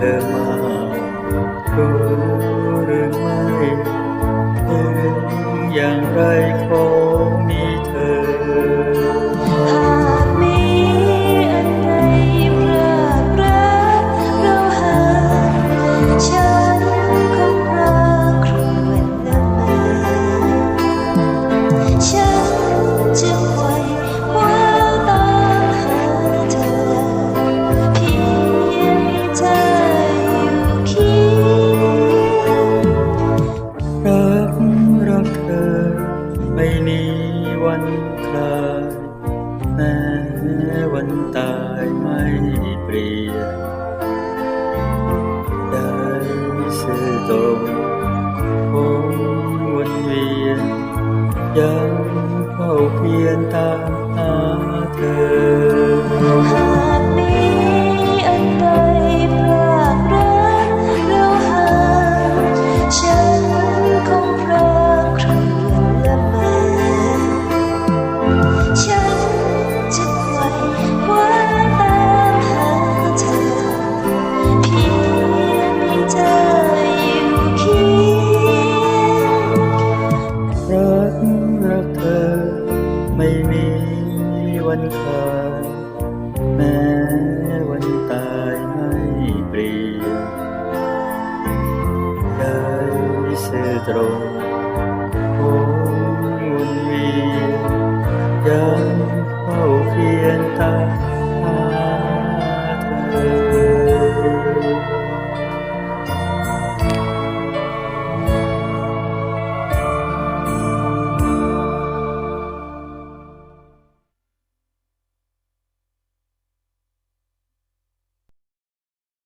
derrama. 里，但是总空温暖，人后偏淡他。 ขาวแม้วันตายไม่เปลี่ยนใจซื่อตรงโหนวนเวียนยังเข้า